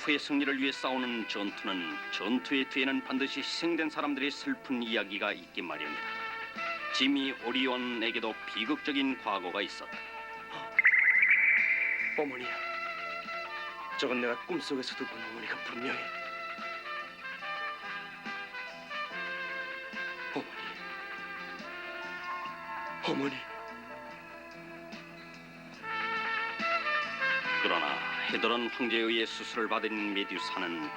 최후의 승리를 위해 싸우는 전투는 전투의 뒤에는 반드시 희생된 사람들의 슬픈 이야기가 있기 마련이다. 지미 오리온에게도 비극적인 과거가 있었다. 어머니야. 저건 내가 꿈속에서도 본 어머니가 분명해. 어머니. 어머니. 헤드런 황제에 의해 수술을 받은 메듀사는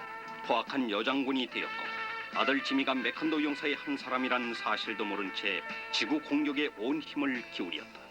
포악한 여장군이 되었고 아들 지미가 메칸도 용사의 한 사람이란 사실도 모른 채 지구 공격에 온 힘을 기울였다.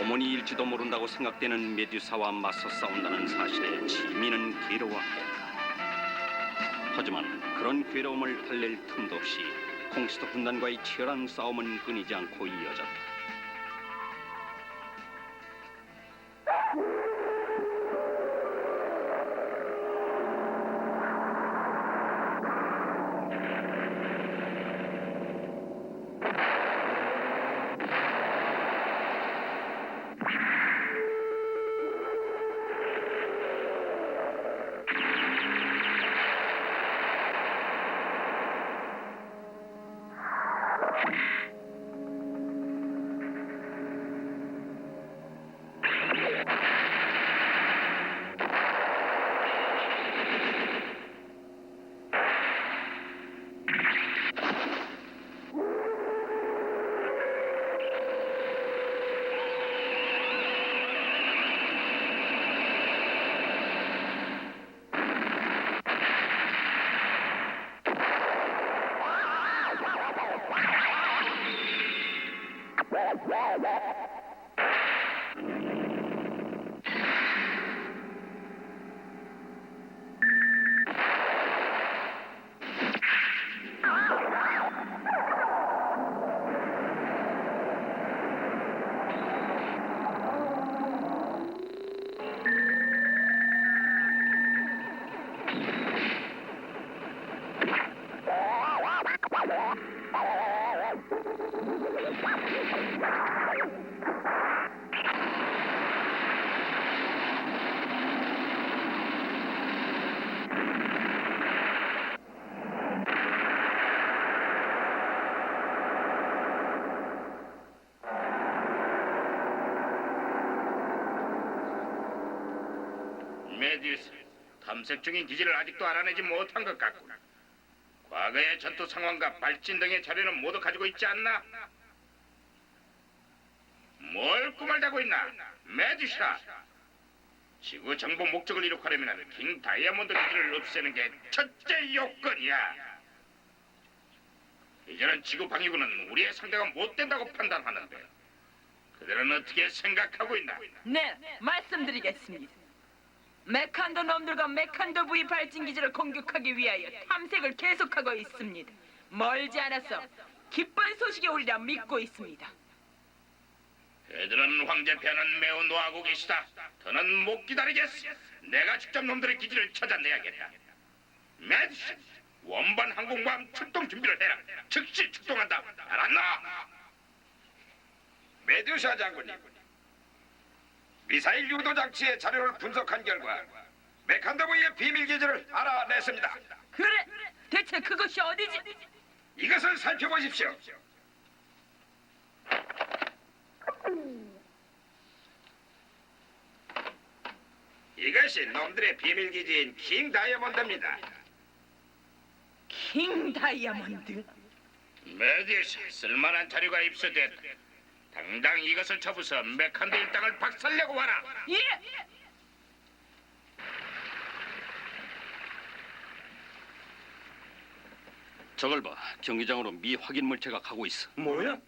어머니 일지도 모른다고 생각되는 메듀사와 맞서 싸운다는 사실에 지미는 괴로워하였다. 하지만 그런 괴로움을 달랠 틈도 없이 콩스트 군단과의 치열한 싸움은 끊이지 않고 이어졌다. 메디우스, 탐색 중인 기지를 아직도 알아내지 못한 것 같군. 과거의 전투 상황과 발진 등의 자료는 모두 가지고 있지 않나? 뭘 꾸물대고 있나? 메디우스다. 지구 정복 목적을 이룩하려면 킹 다이아몬드 기지를 없애는 게 첫째 요건이야. 이제는 지구 방위군은 우리의 상대가 못 된다고 판단하는데 그들은 어떻게 생각하고 있나? 네, 말씀드리겠습니다. 메칸도 놈들과 메칸도 부위 발진 기지를 공격하기 위하여 탐색을 계속하고 있습니다. 멀지 않아서 기쁜 소식이 오리라 믿고 있습니다. 애들은 황제 폐하는 매우 노하고 계시다. 더는 못 기다리겠어. 내가 직접 놈들의 기지를 찾아내야겠다. 메디슨, 원반 항공모함 출동 준비를 해라. 즉시 출동한다. 알았나? 메듀샤 장군님, 미사일 유도 장치의 자료를 분석한 결과 메칸더브의 비밀 기지를 알아냈습니다. 그래, 대체 그것이 어디지? 이것을 살펴보십시오. 이것이 놈들의 비밀 기지인 킹 다이아몬드입니다. 킹 다이아몬드. 메디슨, 쓸만한 자료가 입수됐다. 당장 이것을 접어서 메칸드 일당을 박살내고 와라. 예. 저걸 봐. 경기장으로 미 확인 물체가 가고 있어. 뭐야?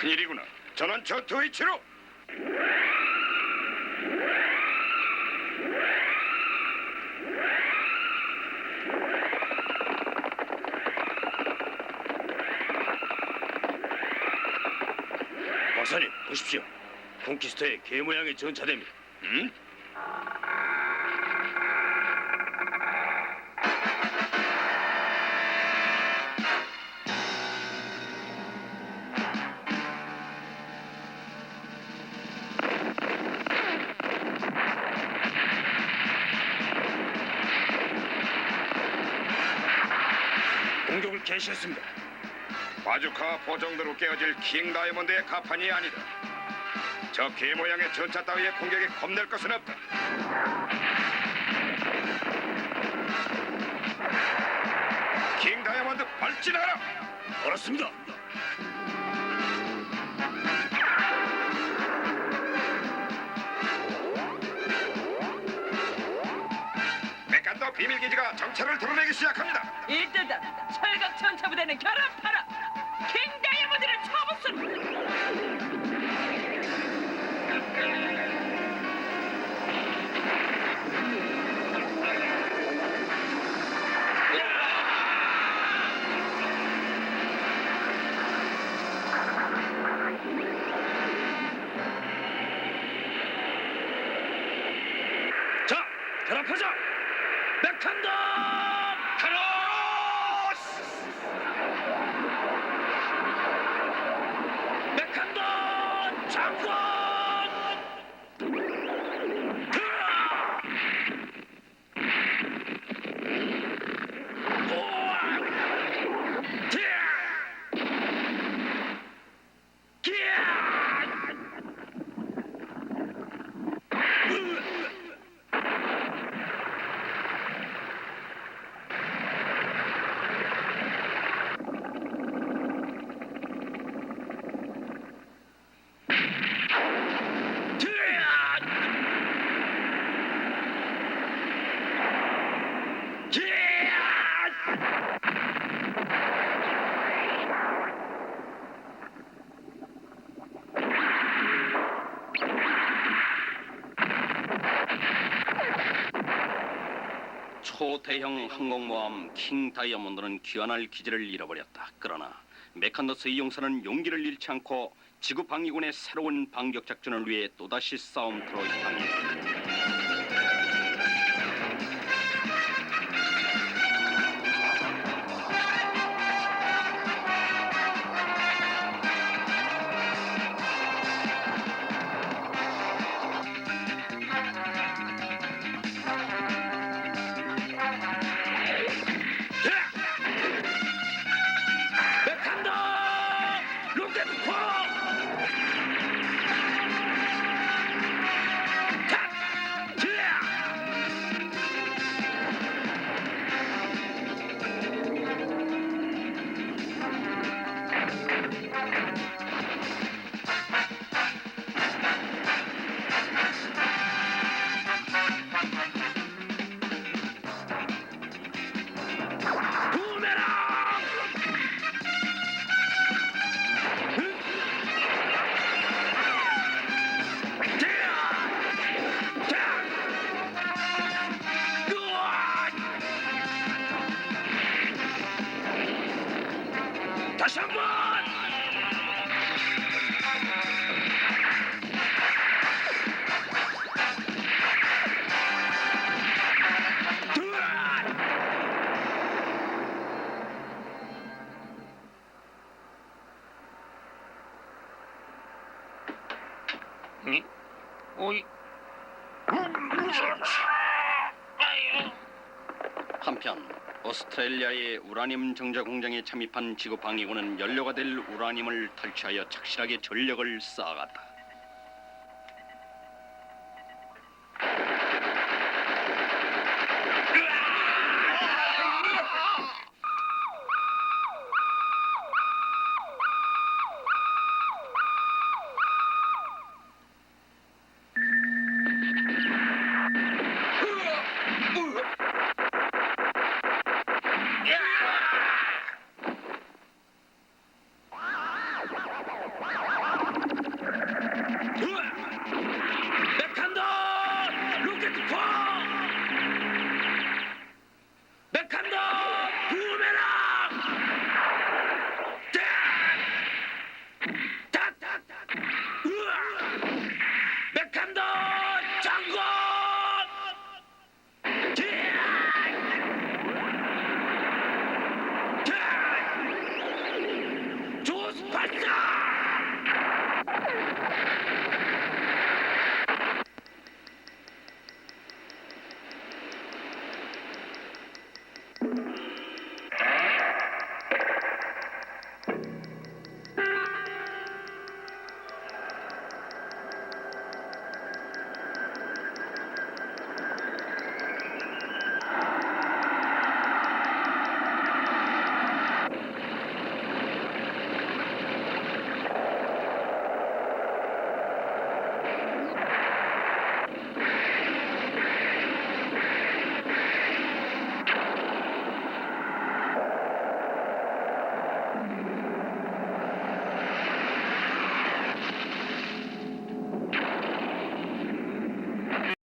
큰일이구나. 전원 전투 위치로. 박사님 보십시오. 콘키스터의 개 모양의 전차대입니다. 응? 개시했습니다. 바주카 포정대로 깨어질 킹 다이아몬드의 가판이 아니다. 저 개 모양의 전차 따위의 공격에 겁낼 것은 없다. 킹 다이아몬드 발진하라! 알았습니다. 메칸더 비밀 기지가 정체를 드러내기 시작합니다. 일대다 철각 전차 부대는 결합하라. 킹 다이아몬드를 쳐부순. 자, 결합하자. 메칸더 카로스. 메칸더 장군. 으아! 우와! 티야! 기야! 으아! 초대형 항공모함 킹 다이아몬드는 귀환할 기지를 잃어버렸다. 그러나 메칸더스의 용사는 용기를 잃지 않고 지구 방위군의 새로운 반격 작전을 위해 또다시 싸움터로 향했 오이. 한편 오스트레일리아의 우라늄 정제 공장에 잠입한 지구 방위군은 연료가 될 우라늄을 탈취하여 착실하게 전력을 쌓아갔다.